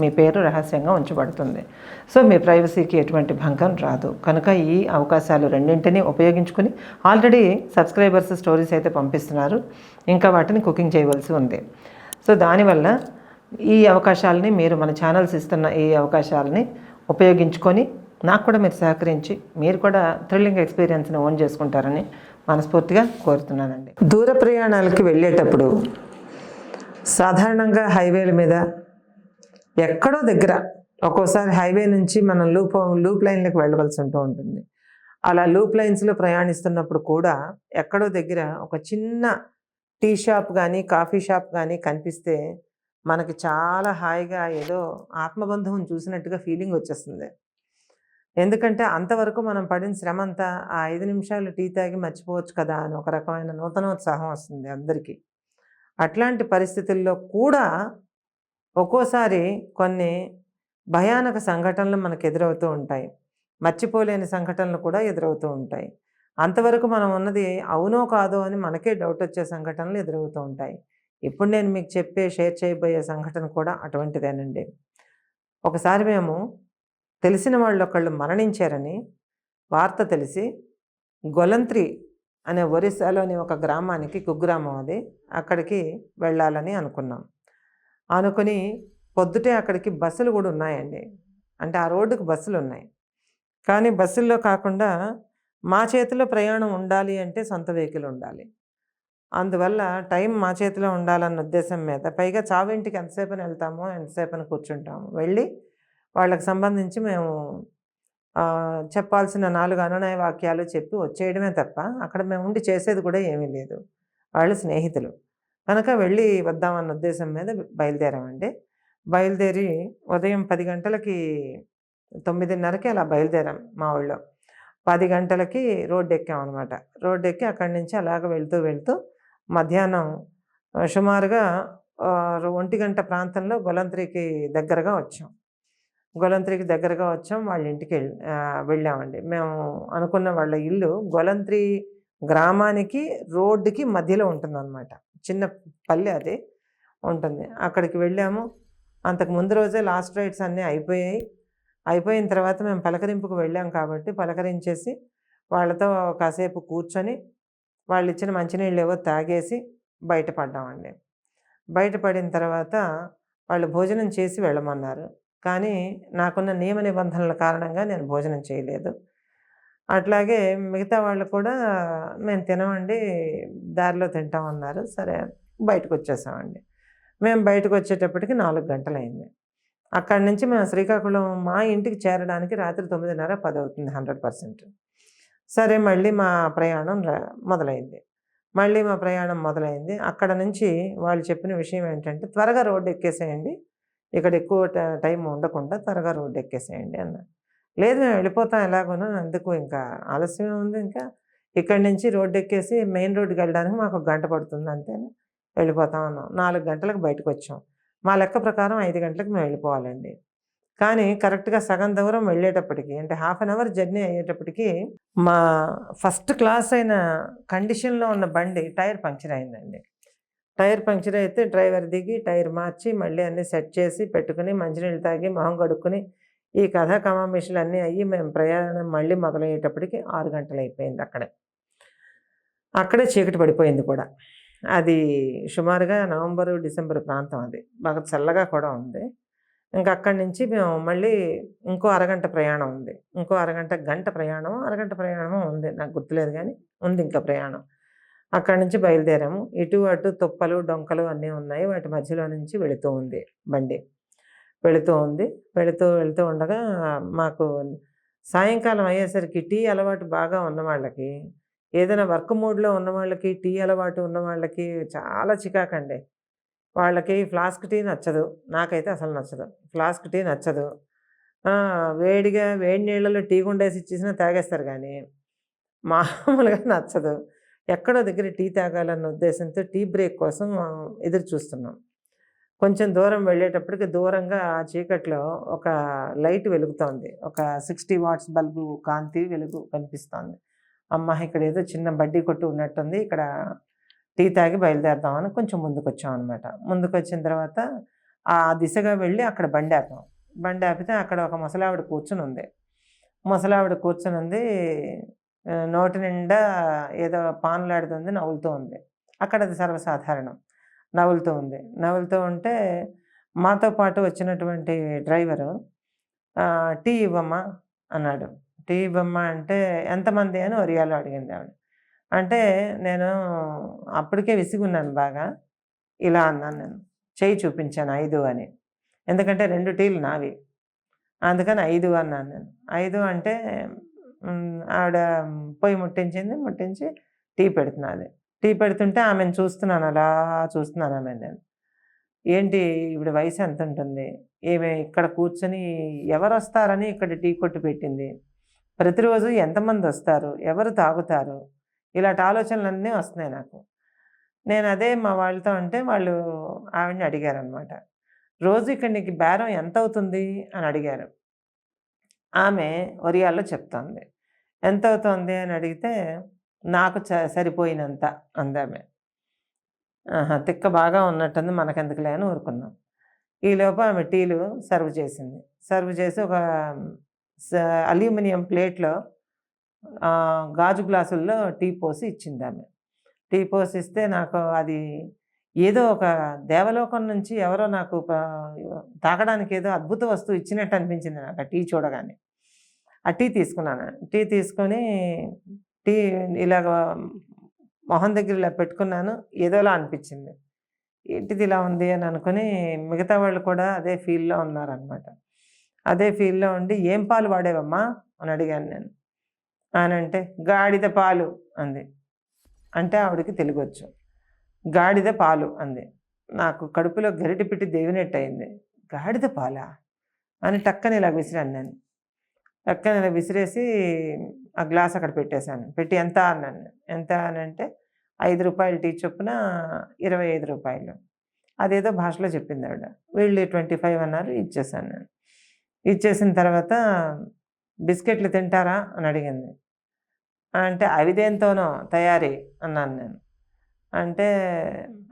మీ పేరు రహస్యంగా ఉంచబడుతుంది. సో మీ ప్రైవసీకి ఎటువంటి భంగం రాదు. కనుక ఈ అవకాశాలు రెండింటినీ ఉపయోగించుకుని ఆల్రెడీ సబ్స్క్రైబర్స్ స్టోరీస్ అయితే పంపిస్తున్నారు. ఇంకా వాటిని కుకింగ్ చేయవలసి ఉంది. సో దానివల్ల ఈ అవకాశాలని మీరు మన ఛానల్స్ ఇస్తున్న ఈ అవకాశాలని ఉపయోగించుకొని నాకు కూడా మీరు సహకరించి మీరు కూడా థ్రిల్లింగ్ ఎక్స్పీరియన్స్ని ఓన్ చేసుకుంటారని మనస్ఫూర్తిగా కోరుతున్నానండి. దూర ప్రయాణాలకి వెళ్ళేటప్పుడు సాధారణంగా హైవేల మీద ఎక్కడో దగ్గర ఒక్కోసారి హైవే నుంచి మనం లూప్ లూప్ లైన్లకు వెళ్ళవలసి ఉంటూ ఉంటుంది. అలా లూప్ లైన్స్లో ప్రయాణిస్తున్నప్పుడు కూడా ఎక్కడో దగ్గర ఒక చిన్న టీ షాప్ కానీ కాఫీ షాప్ కానీ కనిపిస్తే మనకి చాలా హాయిగా ఏదో ఆత్మబంధం చూసినట్టుగా ఫీలింగ్ వచ్చేస్తుంది. ఎందుకంటే అంతవరకు మనం పడిన శ్రమ అంతా ఆ ఐదు నిమిషాలు టీ తాగి మర్చిపోవచ్చు కదా అని ఒక రకమైన నూతనోత్సాహం వస్తుంది అందరికీ. అట్లాంటి పరిస్థితుల్లో కూడా ఒక్కోసారి కొన్ని భయానక సంఘటనలు మనకు ఎదురవుతూ ఉంటాయి. మర్చిపోలేని సంఘటనలు కూడా ఎదురవుతూ ఉంటాయి. అంతవరకు మనం ఉన్నది అవునో కాదో అని మనకే డౌట్ వచ్చే సంఘటనలు ఎదురవుతూ ఉంటాయి. ఇప్పుడు నేను మీకు చెప్పే షేర్ చేయబోయే సంఘటన కూడా అటువంటిదేనండి. ఒకసారి మేము తెలిసిన వాళ్ళు ఒకళ్ళు మరణించారని వార్త తెలిసి గొలంత్రి అనే ఒరిస్సాలోని ఒక గ్రామానికి కుగ్రామం అది అక్కడికి వెళ్ళాలని అనుకున్నాం. అనుకుని పొద్దుటే అక్కడికి బస్సులు కూడా ఉన్నాయండి. అంటే ఆ రోడ్డుకు బస్సులు ఉన్నాయి. కానీ బస్సుల్లో కాకుండా మా చేతిలో ప్రయాణం ఉండాలి అంటే సొంత వెహికల్ ఉండాలి. అందువల్ల టైం మా చేతిలో ఉండాలన్న ఉద్దేశం మీద పైగా చావింటికి ఎంతసేపని వెళ్తామో ఎంతసేపని కూర్చుంటాము వెళ్ళి వాళ్ళకి సంబంధించి మేము చెప్పాల్సిన నాలుగు అనునయ వాక్యాలు చెప్పి వచ్చేయడమే తప్ప అక్కడ మేము ఉండి చేసేది కూడా ఏమీ లేదు. వాళ్ళు స్నేహితులు. కనుక వెళ్ళి వద్దామన్న ఉద్దేశం మీద బయలుదేరామండి. బయలుదేరి ఉదయం పది గంటలకి తొమ్మిదిన్నరకి అలా బయలుదేరాం మా ఊళ్ళో. పది గంటలకి రోడ్డు ఎక్కాం అనమాట రోడ్డు ఎక్కి అక్కడి నుంచి అలాగ వెళ్తూ వెళ్తూ మధ్యాహ్నం సుమారుగా ఒంటి గంట ప్రాంతంలో గొలంత్రికి దగ్గరగా వచ్చాం. గొలంత్రికి దగ్గరగా వచ్చాం వాళ్ళ ఇంటికి వెళ్ళి వెళ్ళామండి. మేము అనుకున్న వాళ్ళ ఇల్లు గొలంత్రి గ్రామానికి రోడ్డుకి మధ్యలో ఉంటుందన్నమాట. చిన్న పల్లె అది ఉంటుంది. అక్కడికి వెళ్ళాము. అంతకు ముందు రోజే లాస్ట్ రైడ్స్ అన్నీ అయిపోయాయి. అయిపోయిన తర్వాత మేము పలకరింపుకు వెళ్ళాం కాబట్టి పలకరించేసి వాళ్ళతో కాసేపు కూర్చొని వాళ్ళు ఇచ్చిన మంచినీళ్ళు ఏవో తాగేసి బయటపడ్డామండి. బయటపడిన తర్వాత వాళ్ళు భోజనం చేసి వెళ్ళమన్నారు. కానీ నాకున్న నియమ నిబంధనల కారణంగా నేను భోజనం చేయలేదు. అట్లాగే మిగతా వాళ్ళు కూడా మేము తినమండి దారిలో తింటామన్నారు సరే బయటకు వచ్చేసామండి మేము బయటకు వచ్చేటప్పటికి నాలుగు గంటలైంది. అక్కడి నుంచి మేము శ్రీకాకుళం మా ఇంటికి చేరడానికి రాత్రి తొమ్మిదిన్నర పది అవుతుంది హండ్రెడ్ పర్సెంట్. సరే మళ్ళీ మా ప్రయాణం మొదలైంది. మళ్ళీ మా ప్రయాణం మొదలైంది. అక్కడ నుంచి వాళ్ళు చెప్పిన విషయం ఏంటంటే త్వరగా రోడ్డు ఎక్కేసేయండి. ఇక్కడ ఎక్కువ టైం ఉండకుండా త్వరగా రోడ్డు ఎక్కేసేయండి అన్నారు. లేదు మేము వెళ్ళిపోతాం ఎలాగోనో అందుకు ఇంకా ఆలస్యమే ఉంది. ఇంకా ఇక్కడి నుంచి రోడ్డు ఎక్కేసి మెయిన్ రోడ్డుకి వెళ్ళడానికి మాకు ఒక గంట పడుతుంది అంతే వెళ్ళిపోతాం అన్నాం. నాలుగు గంటలకు బయటకు వచ్చాం. మా లెక్క ప్రకారం ఐదు గంటలకు మేము వెళ్ళిపోవాలండి. కానీ కరెక్ట్గా సగం దూరం వెళ్ళేటప్పటికి అంటే హాఫ్ అన్ అవర్ జర్నీ అయ్యేటప్పటికి మా ఫస్ట్ క్లాస్ అయిన కండిషన్లో ఉన్న బండి టైర్ పంక్చర్ అయిందండి. టైర్ పంక్చర్ అయితే డ్రైవర్ దిగి టైర్ మార్చి మళ్ళీ అన్నీ సెట్ చేసి పెట్టుకుని మంచినీళ్ళు తాగి మొహం కడుక్కుని ఈ కథా కమామిషులు అన్నీ అయ్యి మేము ప్రయాణం మళ్ళీ మొదలయ్యేటప్పటికి ఆరు గంటలు అయిపోయింది అక్కడే. అక్కడే చీకటి పడిపోయింది కూడా. అది సుమారుగా నవంబరు డిసెంబర్ ప్రాంతం అది. బాగా చల్లగా కూడా ఉంది. ఇంకా అక్కడి నుంచి మేము మళ్ళీ ఇంకో అరగంట ప్రయాణం ఉంది. ఇంకో అరగంట గంట ప్రయాణం అరగంట ప్రయాణం ఉంది. నాకు గుర్తులేదు కానీ ఉంది ఇంకా ప్రయాణం. అక్కడి నుంచి బయలుదేరాము. ఇటు అటు తుప్పలు డొంకలు అన్నీ ఉన్నాయి. వాటి మధ్యలో నుంచి వెళుతూ ఉంది బండి. వెళుతూ ఉంది. వెళుతూ వెళుతూ ఉండగా మాకు సాయంకాలం అయ్యేసరికి టీ అలవాటు బాగా ఉన్న వాళ్ళకి ఏదైనా వర్క్ మూడ్లో ఉన్న వాళ్ళకి టీ అలవాటు ఉన్న వాళ్ళకి చాలా చికాకండి. వాళ్ళకి ఫ్లాస్క్ టీ నచ్చదు. నాకైతే అసలు నచ్చదు. ఫ్లాస్క్ టీ నచ్చదు. వేడిగా వేడి నీళ్ళలో టీ గుండేసి ఇచ్చేసినా తాగేస్తారు కానీ మామూలుగా నచ్చదు. ఎక్కడో దగ్గర టీ తాగాలన్న ఉద్దేశంతో టీ బ్రేక్ కోసం ఎదురు చూస్తున్నాం. కొంచెం దూరం వెళ్ళేటప్పటికి దూరంగా ఆ చీకట్లో ఒక లైట్ వెలుగుతోంది. ఒక సిక్స్టీ వాట్స్ బల్బు కాంతి వెలుగు కనిపిస్తోంది. అమ్మ ఇక్కడ ఏదో చిన్న బడ్డీ కొట్టు ఉన్నట్టుంది. ఇక్కడ టీ తాగి బయలుదేరదామని కొంచెం ముందుకు వచ్చాం అనమాట ముందుకు వచ్చిన తర్వాత ఆ దిశగా వెళ్ళి అక్కడ బండి ఆపాం. బండి ఆపితే అక్కడ ఒక ముసలావిడ కూర్చుని ఉంది. ముసలావిడ కూర్చుని ఉంది. నోటి నిండా ఏదో పానులాడుతుంది నవ్వులుతూ ఉంది. అక్కడ అది సర్వసాధారణం. నవ్వులుతూ ఉంది. నవ్వులుతూ ఉంటే మాతో పాటు వచ్చినటువంటి డ్రైవరు టీ ఇవ్వమ్మా అన్నాడు. టీ ఇవ్వమ్మా అంటే ఎంతమంది అని ఒరియాలో అడిగింది ఆవిడ. అంటే నేను అప్పటికే విసిగున్నాను బాగా. ఇలా అన్నాను నేను. చేయి చూపించాను ఐదు అని. ఎందుకంటే రెండు టీలు నావి. అందుకని ఐదు అన్నాను నేను. ఐదు అంటే ఆవిడ పొయ్యి ముట్టించింది ముట్టించి టీ పెడుతున్నది. టీ పెడుతుంటే ఆమెను చూస్తున్నాను అలా చూస్తున్నాను ఆమె నేను. ఏంటి ఇప్పుడు వయసు ఎంత ఉంటుంది ఏమే ఇక్కడ కూర్చొని ఎవరు వస్తారని ఇక్కడ టీ కొట్టు పెట్టింది? ప్రతిరోజు ఎంతమంది వస్తారు? ఎవరు తాగుతారు? ఇలాంటి ఆలోచనలన్నీ వస్తున్నాయి నాకు. నేను అదే మా వాళ్ళతో అంటే వాళ్ళు ఆవిడని అడిగారు అనమాట రోజు ఇక్కడ నీకు బేరం ఎంత అవుతుంది అని అడిగారు. ఆమె ఒరియాల్లో చెప్తోంది. ఎంత అవుతుంది అని అడిగితే నాకు చ సరిపోయినంత అందామే. ఆహా, తిక్క బాగా ఉన్నట్టుంది మనకెందుకులే అని ఊరుకున్నాం. ఈలోపు ఆమె టీలు సర్వ్ చేసింది. సర్వ్ చేసి ఒక స- అల్యూమినియం ప్లేట్లో గాజు గ్లాసుల్లో టీ పోసి ఇచ్చింది ఆమె టీ పోసి ఇస్తే నాకు అది ఏదో ఒక దేవలోకం నుంచి ఎవరో నాకు తాగడానికి ఏదో అద్భుత వస్తువు ఇచ్చినట్టు అనిపించింది నాకు ఆ టీ చూడగానే. ఆ టీ తీసుకున్నాను. టీ తీసుకొని టీ ఇలాగ మొహం దగ్గర ఇలా పెట్టుకున్నాను. ఏదోలా అనిపించింది. ఏంటిది ఇలా ఉంది? అని అనుకుని మిగతా వాళ్ళు కూడా అదే ఫీల్లో ఉన్నారనమాట అదే ఫీల్లో ఉండి ఏం పాలు వాడేవమ్మా? అని అడిగాను నేను. అని అంటే గాడిద పాలు అంది. అంటే ఆవిడకి తెలుగొచ్చు. గాడిద పాలు అంది. నాకు కడుపులో గరిటి పెట్టి దేవినట్టు అయింది. గాడిద పాలా? అని టక్కని ఇలా విసిరాను నేను. టక్కని నేను విసిరేసి ఆ గ్లాస్ అక్కడ పెట్టేశాను. పెట్టి ఎంత అన్నాను. ఎంత అని అంటే ఐదు రూపాయలు టీ చొప్పున ఇరవై ఐదు రూపాయలు. అదేదో భాషలో చెప్పింది ఆవిడ. వీళ్ళు ట్వంటీ ఫైవ్ అన్నారు ఇచ్చేసాను నేను. ఇచ్చేసిన తర్వాత బిస్కెట్లు తింటారా? అని అడిగింది. అంటే అవి దేంతోనో తయారీ అన్నాను నేను. అంటే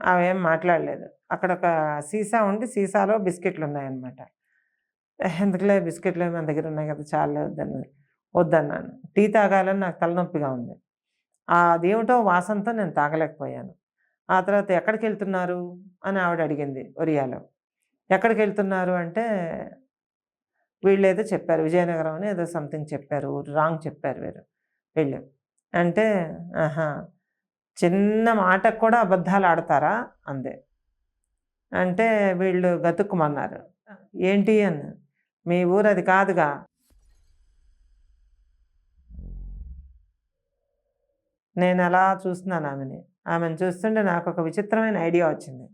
అవేం మాట్లాడలేదు. అక్కడ ఒక సీసా ఉండి సీసాలో బిస్కెట్లు ఉన్నాయన్నమాట ఎందుకులే బిస్కెట్లు మన దగ్గర ఉన్నాయి కదా చాలా వద్దన్నది వద్దన్నాను. టీ తాగాలని నాకు తలనొప్పిగా ఉంది. అదేమిటో వాసనతో నేను తాగలేకపోయాను. ఆ తర్వాత ఎక్కడికి వెళ్తున్నారు? అని ఆవిడ అడిగింది ఒరియాలో. ఎక్కడికి వెళ్తున్నారు అంటే వీళ్ళు ఏదో చెప్పారు విజయనగరం అని ఏదో సంథింగ్ చెప్పారు రాంగ్ చెప్పారు వీరు వీళ్ళు. అంటే ఆహా చిన్న మాటకు కూడా అబద్ధాలు ఆడతారా? అందే. అంటే వీళ్ళు గతుక్కుమన్నారు. ఏంటి అని మీ ఊరు అది కాదుగా. నేను అలా చూస్తున్నాను ఆమెని. ఆమెను చూస్తుంటే నాకు ఒక విచిత్రమైన ఐడియా వచ్చింది.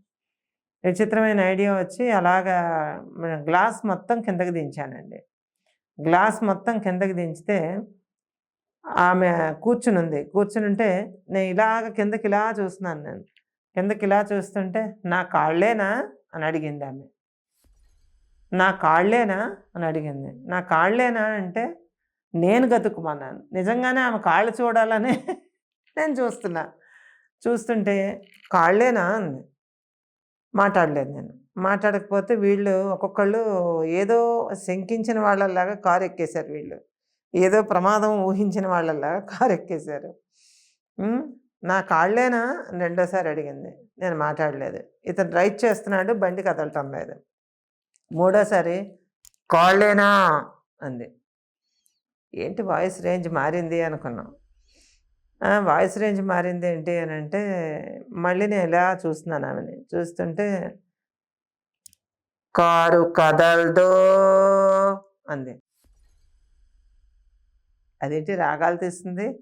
విచిత్రమైన ఐడియా వచ్చి అలాగా గ్లాస్ మొత్తం కిందకి దించానండి. గ్లాస్ మొత్తం కిందకి దించితే ఆమె కూర్చుని ఉంది నేను ఇలాగ కిందకి ఇలా చూస్తున్నాను నేను. కిందకి ఇలా చూస్తుంటే నా కాళ్ళేనా? అని అడిగింది ఆమె. నా కాళ్ళేనా? అని అడిగింది. నా కాళ్ళేనా అంటే నేను గతుకుమన్నాను. నిజంగానే ఆమె కాళ్ళు చూడాలని నేను చూస్తున్నా. చూస్తుంటే కాళ్ళేనా? అంది. మాట్లాడలేదు నేను. మాట్లాడకపోతే వీళ్ళు ఒక్కొక్కళ్ళు ఏదో శంకించిన వాళ్ళలాగా కారు ఎక్కేశారు వీళ్ళు. ఏదో ప్రమాదం ఊహించిన వాళ్ళలాగా కారు ఎక్కేశారు. నా కాళ్ళేనా? రెండోసారి అడిగింది. నేను మాట్లాడలేదు. ఇతను డ్రైవ్ చేస్తున్నాడు బండి కదలటం లేదు. మూడోసారి కాళ్ళేనా? అంది. ఏంటి వాయిస్ రేంజ్ మారింది అనుకున్నాం. వాయిస్ రేంజ్ మారింది ఏంటి అని అంటే మళ్ళీ నేను ఇలా చూస్తున్నాను ఆమెని? చూస్తుంటే కారు కదలదో అంది. అదేంటి రాగాలు తీస్తుంది?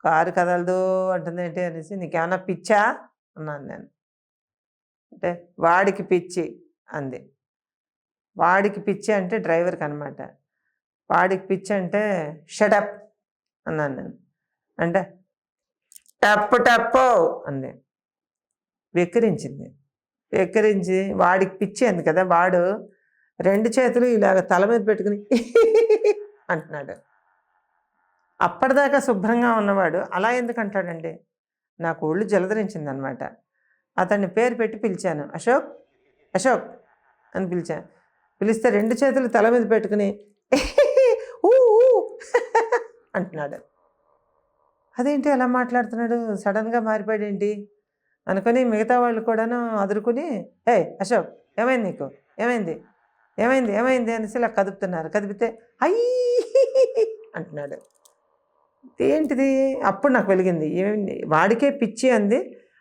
కారు కదలదు అంటుంది ఏంటి అనేసి నీకేమన్నా పిచ్చా? అన్నాను నేను. అంటే వాడికి పిచ్చి అంది. వాడికి పిచ్చి అంటే డ్రైవర్కి అనమాట వాడికి పిచ్చి అంటే షటప్ అన్నాను నేను. అంటే టప్పు టప్పు అంది. వెక్కిరించింది. వెక్కిరించి వాడికి పిచ్చి అంది కదా వాడు రెండు చేతులు ఇలాగ తల మీద పెట్టుకుని అంటున్నాడు. అప్పటిదాకా శుభ్రంగా ఉన్నవాడు అలా ఎందుకు అంటాడండి? నాకు ఒళ్ళు జలధరించింది అనమాట అతన్ని పేరు పెట్టి పిలిచాను. అశోక్ అశోక్ అని పిలిచాను. పిలిస్తే రెండు చేతులు తల మీద పెట్టుకుని ఊ ఊ అంటున్నాడు. అదేంటి అలా మాట్లాడుతున్నాడు? సడన్గా మారిపోయాడు ఏంటి అనుకుని మిగతా వాళ్ళు కూడాను అదురుకుని ఏ అశోక్ ఏమైంది నీకు? ఏమైంది? ఏమైంది? ఏమైంది? అనేసి ఇలా కదుపుతున్నారు. కదిపితే అయ్యి అంటున్నాడు. ఏంటిది అప్పుడు నాకు వెలిగింది. ఏమైంది వాడికే పిచ్చి అంది.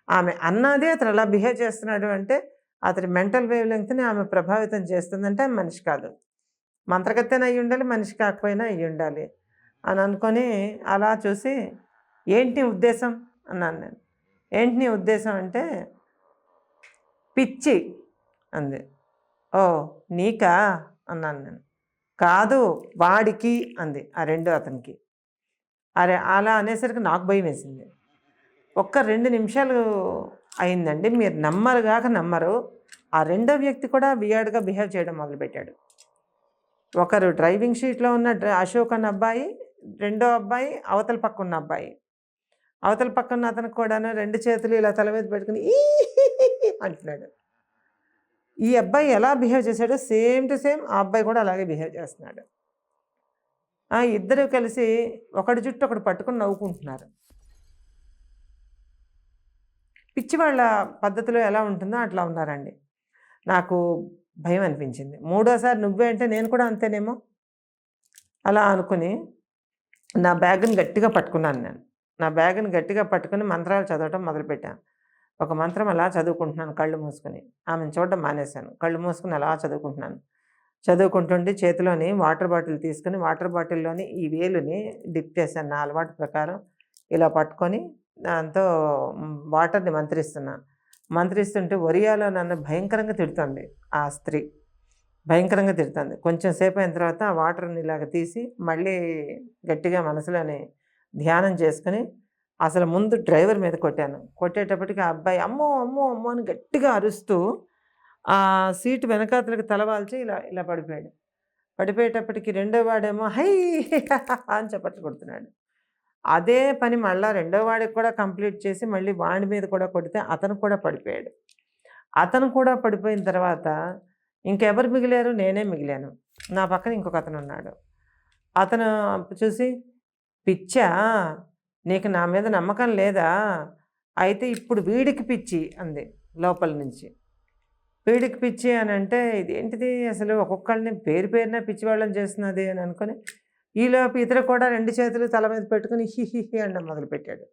ఆమె అన్నదే అతను అలా బిహేవ్ చేస్తున్నాడు అంటే అతడి మెంటల్ వేవ్ లెంగ్త్ని ఆమె ప్రభావితం చేస్తుందంటే ఆమె మనిషి కాదు. మంత్రగత్తెన అయ్యి ఉండాలి మనిషి కాకపోయినా అయ్యి ఉండాలి అని అనుకొని అలా చూసి ఏంటి ఉద్దేశం? అన్నాను నేను. ఏంటి నీ ఉద్దేశం అంటే పిచ్చి అంది. ఓ నీకా? అన్నాను నేను. కాదు వాడికి అంది ఆ రెండు అతనికి. అరే అలా అనేసరికి నాకు భయం వేసింది ఒక్క రెండు నిమిషాలు అయిందండి. మీరు నమ్మరు కాక నమ్మరు. ఆ రెండో వ్యక్తి కూడా బియాడ్గా బిహేవ్ చేయడం మొదలుపెట్టాడు. ఒకరు డ్రైవింగ్ షీట్లో ఉన్న డ్ర- అశోక్ అన్న అబ్బాయి రెండో అబ్బాయి అవతల పక్క ఉన్న అబ్బాయి. అవతల పక్క ఉన్న అతనికి కూడాను రెండు చేతులు ఇలా తల మీద పెట్టుకుని "ఈ" అంటున్నాడు. ఈ అబ్బాయి ఎలా బిహేవ్ చేశాడో సేమ్ టు సేమ్ ఆ అబ్బాయి కూడా అలాగే బిహేవ్ చేస్తున్నాడు. ఆ ఇద్దరు కలిసి ఒకటి జుట్టు ఒకటి పట్టుకుని నవ్వుకుంటున్నారు. పిచ్చి వాళ్ళ పద్ధతిలో ఎలా ఉంటుందో అట్లా ఉన్నారండి. నాకు భయం అనిపించింది. మూడోసారి నువ్వే అంటే నేను కూడా అంతేనేమో? అలా అనుకుని నా బ్యాగ్ని గట్టిగా పట్టుకున్నాను నేను. నా బ్యాగ్ని గట్టిగా పట్టుకుని మంత్రాలు చదవటం మొదలుపెట్టాను. ఒక మంత్రం అలా చదువుకుంటున్నాను కళ్ళు మూసుకుని. ఆమెను చూడడం మానేశాను. కళ్ళు మూసుకుని అలా చదువుకుంటున్నాను. చదువుకుంటుంటే చేతిలోని వాటర్ బాటిల్ తీసుకుని వాటర్ బాటిల్లోని ఈ వేలుని డిప్ చేశాను. నా అలవాటు ప్రకారం ఇలా పట్టుకొని దాంతో వాటర్ని మంత్రిస్తున్నా. మంత్రిస్తుంటే ఒరియాలో నన్ను భయంకరంగా తిడుతుంది ఆ స్త్రీ. భయంకరంగా తిడుతుంది. కొంచెం సేపు అయిన తర్వాత ఆ వాటర్ని ఇలాగ తీసి మళ్ళీ గట్టిగా మనసులోని ధ్యానం చేసుకుని అసలు ముందు డ్రైవర్ మీద కొట్టాను. కొట్టేటప్పటికి ఆ అబ్బాయి అమ్మో అమ్మో అమ్మో అని గట్టిగా అరుస్తూ ఆ సీటు వెనకాతలకు తలవాల్చి ఇలా ఇలా పడిపోయాడు. పడిపోయేటప్పటికి రెండో వాడేమో హై! అని చప్పట్లు కొడుతున్నాడు. అదే పని మళ్ళా రెండో వాడికి కూడా కంప్లీట్ చేసి మళ్ళీ వాడి మీద కూడా కొడితే అతను కూడా పడిపోయాడు. అతను కూడా పడిపోయిన తర్వాత ఇంకెవరు మిగిలారు? నేనే మిగిలాను. నా పక్కన ఇంకొక అతను ఉన్నాడు. అతను చూసి పిచ్చా నీకు నా మీద నమ్మకం లేదా? అయితే ఇప్పుడు వీడికి పిచ్చి అంది లోపల నుంచి. వీడికి పిచ్చి అని అంటే ఇదేంటిది? అసలు ఒక్కొక్కళ్ళని పేరు పేరున పిచ్చి వాళ్ళని చేస్తున్నది అని అనుకొని ఈలోపు ఇతర కూడా రెండు చేతులు తల మీద పెట్టుకుని హి హి హి అనడం మొదలుపెట్టాడు.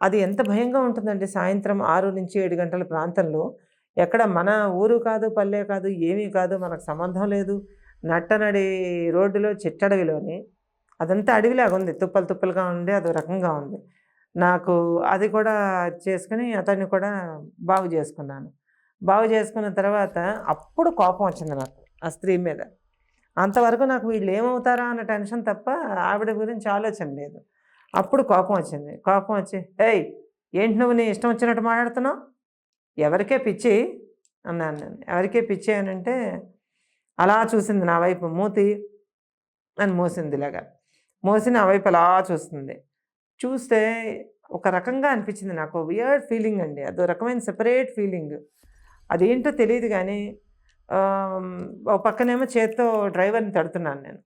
అది ఎంత భయంగా ఉంటుందండి. సాయంత్రం ఆరు నుంచి ఏడు గంటల ప్రాంతంలో ఎక్కడ మన ఊరు కాదు పల్లె కాదు ఏమీ కాదు మనకు సంబంధం లేదు. నట్టనడి రోడ్డులో చిట్టడవిలోని అదంతా అడవిలాగా ఉంది. తుప్పలు తుప్పలుగా ఉండి అదో రకంగా ఉంది. నాకు అది కూడా చేసుకుని అతన్ని కూడా బాగు చేసుకున్నాను. బాగు చేసుకున్న తర్వాత అప్పుడు కోపం వచ్చింది నాకు ఆ స్త్రీ మీద. అంతవరకు నాకు వీళ్ళు ఏమవుతారా అన్న టెన్షన్ తప్ప ఆవిడ గురించి ఆలోచన లేదు. అప్పుడు కోపం వచ్చింది. కోపం వచ్చి ఏయ్ ఏంటి నువ్వు నీ ఇష్టం వచ్చినట్టు మాట్లాడుతున్నావు? ఎవరికే పిచ్చి? అన్నాను నేను. ఎవరికే పిచ్చి అని అంటే అలా చూసింది నా వైపు మూతి అని మోసింది ఇలాగా. మోసి నా వైపు అలా చూస్తుంది. చూస్తే ఒక రకంగా అనిపించింది నాకు. వియర్డ్ ఫీలింగ్ అండి. అదో రకమైన సెపరేట్ ఫీలింగ్ అదేంటో తెలియదు కానీ ఒక పక్కనేమో చేత్తో డ్రైవర్ని తడుతున్నాను నేను.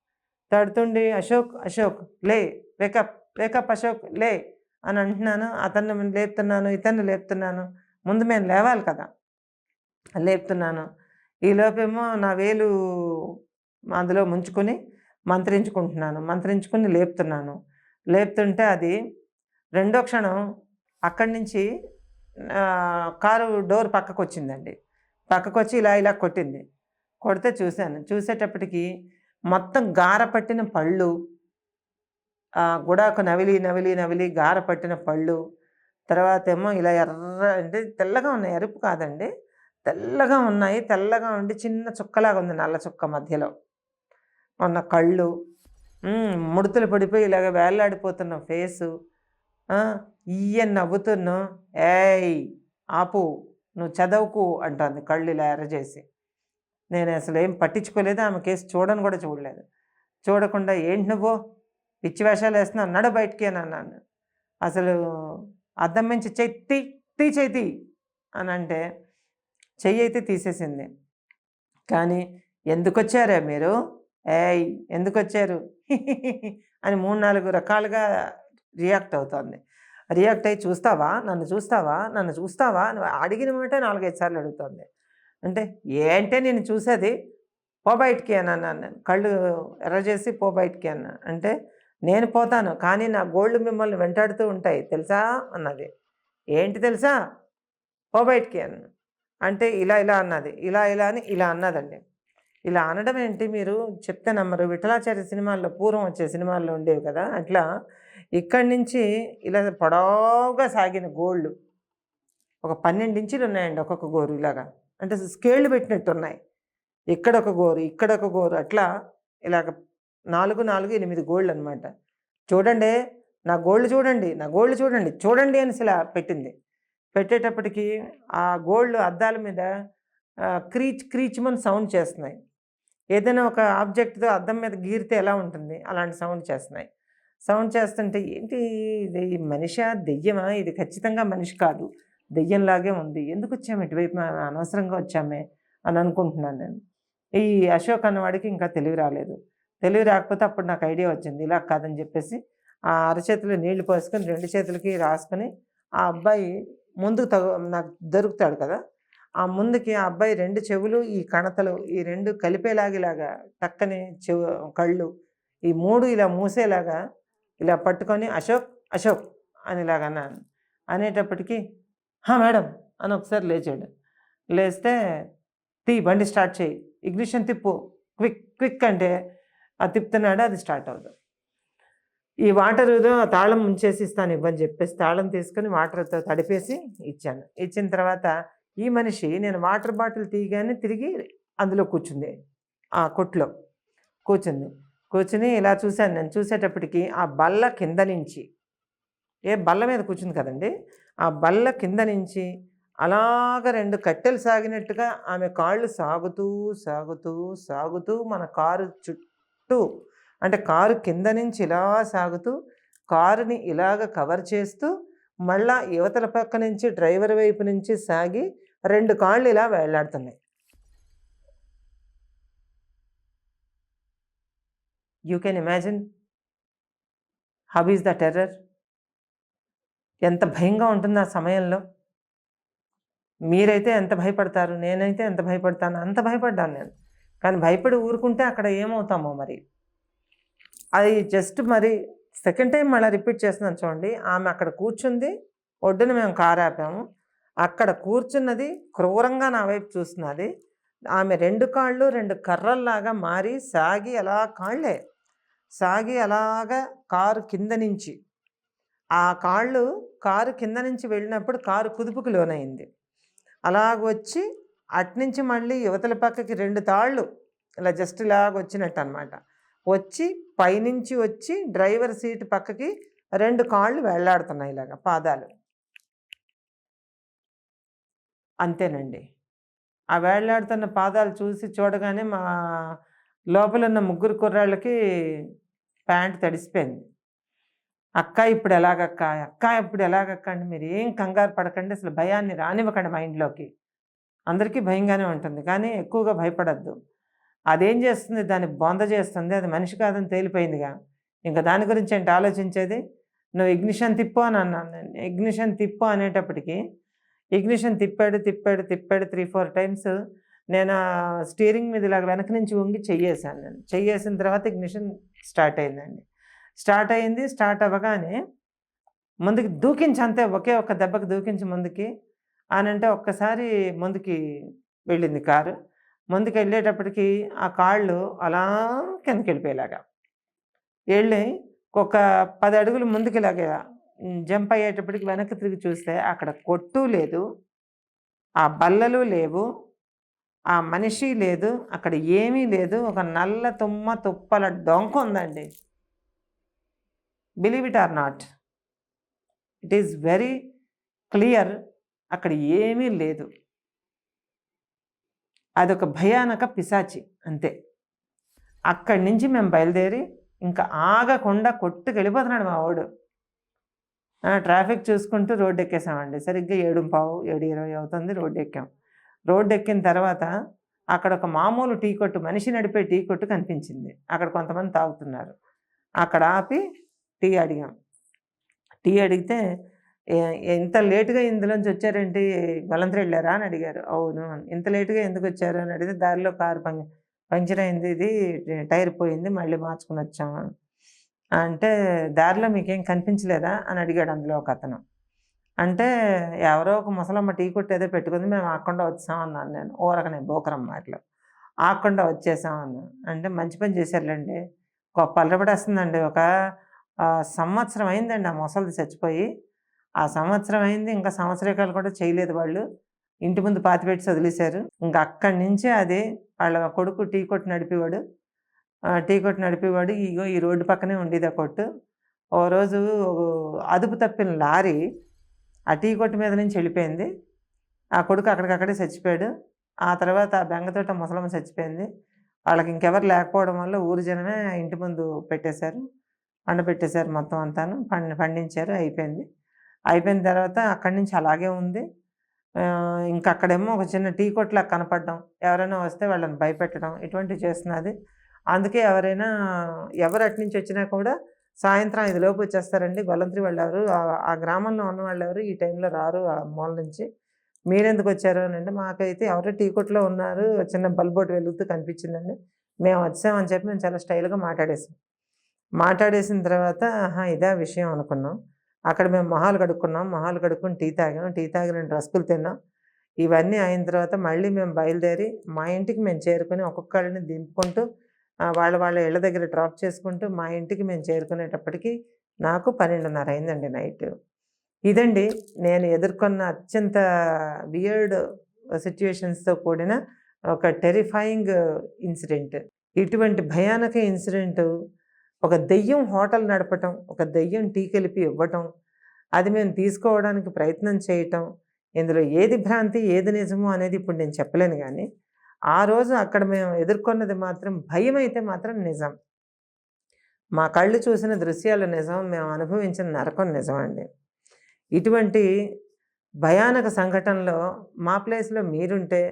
తడుతుండి అశోక్ అశోక్ లే వేకప్ వేకప్ అశోక్ లే అని అంటున్నాను. అతన్ని లేపుతున్నాను ఇతన్ని లేపుతున్నాను. ముందు మేము లేవాలి కదా. లేపుతున్నాను. ఈలోపేమో నా వేలు అందులో ముంచుకొని మంత్రించుకుంటున్నాను. మంత్రించుకుని లేపుతున్నాను. లేపుతుంటే అది రెండో క్షణం అక్కడి నుంచి కారు డోర్ పక్కకు వచ్చిందండి పక్కకు వచ్చి ఇలా ఇలా కొట్టింది. కొడితే చూశాను. చూసేటప్పటికి మొత్తం గార పట్టిన పళ్ళు గుడాకు నవిలి నవిలి నవిలి గార పట్టిన పళ్ళు తర్వాత ఏమో ఇలా ఎర్ర అంటే తెల్లగా ఉన్నాయి. ఎరుపు కాదండి. తెల్లగా ఉన్నాయి. తెల్లగా ఉండి చిన్న చుక్కలాగా ఉంది నల్ల చుక్క మధ్యలో. ఉన్న కళ్ళు ముడతలు పడిపోయి ఇలాగ వేలాడిపోతున్న ఫేసు ఇయ్య నవ్వుతున్నా ఏయ్ ఆపు. నువ్వు చదవకు అంటుంది కళ్ళు ఇలా ఎరచేసి నేను అసలు ఏం పట్టించుకోలేదు ఆమె కేసు చూడని కూడా చూడలేదు. చూడకుండా ఏంటి నువ్వు? పిచ్చి వేషాలు వేస్తున్నావు అన్నాడు బయటికి అని అన్నాను. అసలు అద్దం మించి చెయ్యి తీ చేతి చెయ్యి అని అంటే చెయ్యి అయితే తీసేసింది. కానీ ఎందుకు వచ్చారే మీరు? ఏయ్ ఎందుకు వచ్చారు అని మూడు నాలుగు రకాలుగా రియాక్ట్ అవుతుంది. రియాక్ట్ అయ్యి చూస్తావా? నన్ను చూస్తావా? నన్ను చూస్తావా? అని అడిగిన మాట నాలుగైదు సార్లు అడుగుతుంది. అంటే ఏంటే నేను చూసేది? పో బయటికి అని అన్నాను కళ్ళు ఎర్ర చేసి పో బయటికి అన్నా. అంటే నేను పోతాను కానీ నా గోల్డ్ మిమ్మల్ని వెంటాడుతూ ఉంటాయి తెలుసా? అన్నది. ఏంటి తెలుసా? పో బయటికి అన్న. అంటే ఇలా ఇలా అన్నది. ఇలా ఇలా అని ఇలా అన్నదండి. ఇలా అనడం ఏంటి? మీరు చెప్తే నమ్మరు. విఠలాచార్య సినిమాల్లో పూర్వం వచ్చే సినిమాల్లో ఉండేవి కదా? అట్లా ఇక్కడి నుంచి ఇలా పొడవుగా సాగిన గోళ్ళు. ఒక పన్నెండు ఇంచులు ఉన్నాయండి ఒక్కొక్క గోరు ఇలాగా. అంటే స్కేళ్ళు పెట్టినట్టు ఉన్నాయి. ఇక్కడ ఒక గోరు ఇక్కడ ఒక గోరు అట్లా ఇలాగ నాలుగు నాలుగు ఎనిమిది గోళ్ళు అనమాట చూడండి నా గోల్డ్ చూడండి నా గోల్డ్ చూడండి చూడండి అని ఇలా పెట్టింది. పెట్టేటప్పటికి ఆ గోళ్ళు అద్దాల మీద క్రీచ్ క్రీచ్మని సౌండ్ చేస్తున్నాయి. ఏదైనా ఒక ఆబ్జెక్ట్తో అద్దం మీద గీరితే ఎలా ఉంటుంది? అలాంటి సౌండ్ చేస్తున్నాయి. సౌండ్ చేస్తుంటే ఏంటి ఇది మనిషా? దెయ్యమా? ఇది ఖచ్చితంగా మనిషి కాదు. దెయ్యంలాగే ఉంది. ఎందుకు వచ్చాము? ఇటువైపు అనవసరంగా వచ్చామే? అని అనుకుంటున్నాను నేను. ఈ అశోక్ అన్నవాడికి ఇంకా తెలివి రాలేదు. తెలివి రాకపోతే అప్పుడు నాకు ఐడియా వచ్చింది. ఇలా కాదని చెప్పేసి ఆ అరచేతిలో నీళ్ళు పోసుకొని రెండు చేతులకి రాసుకొని ఆ అబ్బాయి ముందుకు తగు నాకు దొరుకుతాడు కదా? ఆ ముందుకి ఆ అబ్బాయి రెండు చెవులు ఈ కణతలు ఈ రెండు కలిపేలాగేలాగా టక్కని చెవు కళ్ళు ఈ మూడు ఇలా మూసేలాగా ఇలా పట్టుకొని అశోక్ అశోక్ అని ఇలాగ అన్నాను హా మేడం అని ఒకసారి లేచాడు. లేస్తే తీ బండి స్టార్ట్ చేయి. ఇగ్నిషన్ తిప్పు. క్విక్ క్విక్ అంటే అది తిప్పుతున్నాడు అది స్టార్ట్ అవుతుంది. ఈ వాటర్ తాళం ఉంచేసి ఇస్తాను ఇవ్వని చెప్పేసి తాళం తీసుకొని వాటర్తో తడిపేసి ఇచ్చాను. ఇచ్చిన తర్వాత ఈ మనిషి నేను వాటర్ బాటిల్ తీయగానే తిరిగి అందులో కూర్చుంది. ఆ కొట్లో కూర్చుంది. కూర్చుని ఇలా చూశాను నేను. చూసేటప్పటికి ఆ బల్ల కింద నుంచి ఏ బల్ల మీద కూర్చుంది కదండి? ఆ బల్ల కింద నుంచి అలాగ రెండు కట్టెలు సాగినట్టుగా ఆమె కాళ్ళు సాగుతూ సాగుతూ సాగుతూ మన కారు చుట్టూ అంటే కారు కింద నుంచి ఇలా సాగుతూ కారుని ఇలాగ కవర్ చేస్తూ మళ్ళా యువతల పక్క నుంచి డ్రైవర్ వైపు నుంచి సాగి రెండు కాళ్ళు ఇలా వేలాడుతున్నాయి you can imagine how is the terror ఎంత భయంగా ఉంటుంది ఆ సమయంలో? మీరైతే ఎంత భయపడతారు? నేనైతే ఎంత భయపడతాను? అంత భయపడ్డాను నేను. కానీ భయపడి ఊరుకుంటే అక్కడ ఏమవుతామో మరి? అది జస్ట్ మరి సెకండ్ టైం మళ్ళీ రిపీట్ చేస్తున్నాను చూడండి. ఆమె అక్కడ కూర్చుంది. ఒడ్డున మేము కారు ఆపాము. అక్కడ కూర్చున్నది క్రూరంగా నా వైపు చూస్తున్నది. ఆమె రెండు కాళ్ళు రెండు కర్రల్లాగా మారి సాగి అలా కాళ్ళే. సాగి అలాగా కారు కింద నుంచి ఆ కాళ్ళు కారు కింద నుంచి వెళ్ళినప్పుడు కారు కుదుపుకు లోనైంది. అలాగ వచ్చి అట్నుంచి మళ్ళీ యువతల పక్కకి రెండు తాళ్ళు ఇలా జస్ట్ ఇలాగ వచ్చినట్టు అనమాట వచ్చి పైనుంచి వచ్చి డ్రైవర్ సీట్ పక్కకి రెండు కాళ్ళు వేళ్ళాడుతున్నాయి ఇలాగ పాదాలు. అంతేనండి. ఆ వేళ్ళాడుతున్న పాదాలు చూసి చూడగానే మా లోపల ఉన్న ముగ్గురు కుర్రాళ్ళకి ప్యాంట్ తడిసిపోయింది. అక్క ఇప్పుడు ఎలాగక్క? అక్క ఇప్పుడు ఎలాగక్క మీరు ఏం కంగారు పడకండి అసలు భయాన్ని రానివ్వకండి మైండ్లోకి అందరికీ భయంగానే ఉంటుంది కానీ ఎక్కువగా భయపడద్దు. అదేం చేస్తుంది? దాన్ని బొంద చేస్తుంది అది మనిషి కాదని తేలిపోయిందిగా. ఇంకా దాని గురించి ఏంటి ఆలోచించేది? నువ్వు ఇగ్నిషన్ తిప్పు అని అన్నాను నేను. ఇగ్నిషన్ తిప్పు అనేటప్పటికి ఇగ్నిషన్ తిప్పాడు తిప్పాడు తిప్పాడు త్రీ ఫోర్ టైమ్స్ నేను స్టీరింగ్ మీద ఇలాగ వెనక నుంచి వంగి చెయ్యేసాను నేను. చెయ్యేసిన తర్వాత ఇగ్నిషన్ స్టార్ట్ అయిందండి. స్టార్ట్ అయింది స్టార్ట్ అవ్వగానే ముందుకి దూకించి అంతే ఒకే ఒక్క దెబ్బకి దూకించి ముందుకి అని అంటే ఒక్కసారి ముందుకి వెళ్ళింది కారు. ముందుకు వెళ్ళేటప్పటికి ఆ కాళ్ళు అలా కిందకి వెళ్ళిపోయేలాగా వెళ్ళి ఒక పది అడుగులు ముందుకు ఇలాగా జంప్ అయ్యేటప్పటికి వెనక్కి తిరిగి చూస్తే అక్కడ కొట్టు లేదు ఆ బల్లలు లేవు ఆ మనిషి లేదు అక్కడ ఏమీ లేదు ఒక నల్ల తుమ్మ తుప్పల డొంక ఉందండి. Believe it or not it is very clear అక్కడ ఏమీ లేదు. అదొక భయానక పిశాచి అంతే. అక్కడి నుంచి మేము బయలుదేరి ఇంకా ఆగకుండా కొట్టుకెళ్ళిపోతున్నాడు మా వాడు. ట్రాఫిక్ చూసుకుంటూ రోడ్డు ఎక్కేసామండి సరిగ్గా ఏడు పావు ఏడు ఇరవై అవుతుంది రోడ్డు ఎక్కాం రోడ్డు ఎక్కిన తర్వాత అక్కడ ఒక మామూలు టీ కొట్టు మనిషి నడిపే టీ కొట్టు కనిపించింది. అక్కడ కొంతమంది తాగుతున్నారు. అక్కడ ఆపి టీ అడిగాం. టీ అడిగితే ఇంత లేటుగా ఇందులోంచి వచ్చారేంటి? గలంతరి వెళ్ళారా? అని అడిగారు. అవును. ఇంత లేటుగా ఎందుకు వచ్చారు? అని అడిగితే దారిలో కారు పంక్ పంక్చర్ అయింది ఇది టైర్ పోయింది మళ్ళీ మార్చుకుని వచ్చాము? అంటే దారిలో మీకేం కనిపించలేదా? అని అడిగాడు అందులో ఒక అతను అంటే ఎవరో ఒక ముసలమ్మ టీ కొట్టు ఏదో పెట్టుకుంది మేము ఆకుండా వచ్చామన్నాను నేను. ఊరకనే బోకరం మాటలు. ఆకుండా వచ్చేసామన్నా అంటే మంచి పని చేశారులేండి. గొప్ప అల్లబడేస్తుందండి ఒక సంవత్సరం అయిందండి ఆ ముసలిది చచ్చిపోయి. ఆ సంవత్సరం అయింది. ఇంకా సంవత్సరకాలు కూడా చేయలేదు వాళ్ళు. ఇంటి ముందు పాతిపెట్టి వదిలేశారు ఇంకా అక్కడి నుంచి అది వాళ్ళ కొడుకు టీ కొట్టు నడిపేవాడు. టీ కొట్టు నడిపేవాడు. ఇగో ఈ రోడ్డు పక్కనే ఉండేది ఆ కొట్టు. ఓ రోజు అదుపు తప్పిన లారీ ఆ టీ కొట్టు మీద నుంచి వెళ్ళిపోయింది. ఆ కొడుకు అక్కడికక్కడే చచ్చిపోయాడు. ఆ తర్వాత ఆ బెంగతోట ముసలమ్మ చచ్చిపోయింది. వాళ్ళకి ఇంకెవరు లేకపోవడం వల్ల ఊరు జనమే ఇంటి ముందు పెట్టేశారు. పండ పెట్టేశారు మొత్తం అంతాను. పండి పండించారు. అయిపోయింది. అయిపోయిన తర్వాత అక్కడి నుంచి అలాగే ఉంది. ఆ, ఇంకా అక్కడేమో ఒక చిన్న టీ కొట్లా కనపడడం. ఎవరైనా వస్తే వాళ్ళని భయపెట్టడం ఇటువంటివి చేస్తున్నది. అందుకే ఎవరైనా ఎవరు అటు నుంచి వచ్చినా కూడా సాయంత్రం ఐదు లోపు వచ్చేస్తారండి. గొల్లంత్రి వాళ్ళెవరు? ఆ- గ్రామంలో ఉన్న వాళ్ళెవరు? ఈ టైంలో రారు ఆ మూల నుంచి. మీరెందుకు వచ్చారు అని అంటే మాకైతే ఎవరో టీ కొట్లో ఉన్నారు. చిన్న బల్బోట్ వెలుగుతూ కనిపించిందండి. మేము వచ్చామని చెప్పి మేము చాలా స్టైల్గా మాట్లాడేసాం. మాట్లాడేసిన తర్వాత ఆహా ఇదే విషయం అనుకున్నాం. అక్కడ మేము మొహాలు కడుక్కున్నాం. మొహాలు కడుక్కుని టీ తాగాం. టీ తాగి రెండు రసకులు తిన్నాం. ఇవన్నీ అయిన తర్వాత మళ్ళీ మేము బయలుదేరి మా ఇంటికి మేము చేరుకుని ఒక్కొక్కరిని దింపుకుంటూ వాళ్ళ వాళ్ళ ఇళ్ళ దగ్గర డ్రాప్ చేసుకుంటూ మా ఇంటికి మేము చేరుకునేటప్పటికి నాకు పన్నెండున్నర అయిందండి నైట్. ఇదండి నేను ఎదుర్కొన్న అత్యంత వియర్డ్ సిచ్యువేషన్స్తో కూడిన ఒక టెరిఫైయింగ్ ఇన్సిడెంట్ ఇటువంటి భయానక ఇన్సిడెంట్ ఒక దెయ్యం హోటల్ నడపటం ఒక దెయ్యం టీ కలిపి ఇవ్వటం అది మేము తీసుకోవడానికి ప్రయత్నం చేయటం ఇందులో ఏది భ్రాంతి ఏది నిజమో అనేది ఇప్పుడు నేను చెప్పలేను కానీ ఆ రోజు అక్కడ మేము ఎదుర్కొన్నది మాత్రం భయం అయితే మాత్రం నిజం. మా కళ్ళు చూసిన దృశ్యాలు నిజం మేము అనుభవించిన నరకం నిజం అండి. ఇటువంటి భయానక సంఘటనలో మా ప్లేస్లో మీరుంటే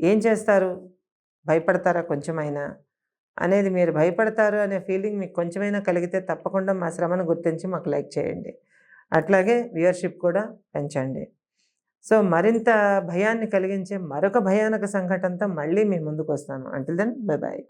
ఏం చేస్తారు? భయపడతారా కొంచెమైనా? అనేది మీరు భయపడతారు అనే ఫీలింగ్ మీకు కొంచెమైనా కలిగితే తప్పకుండా మా శ్రమను గుర్తించి మాకు లైక్ చేయండి. అట్లాగే వ్యూయర్షిప్ కూడా పెంచండి. సో మరింత భయాన్ని కలిగించే మరొక భయానక సంఘటనతో మళ్ళీ మీ ముందుకు వస్తాను అంటిల్ దెన్ బై బాయ్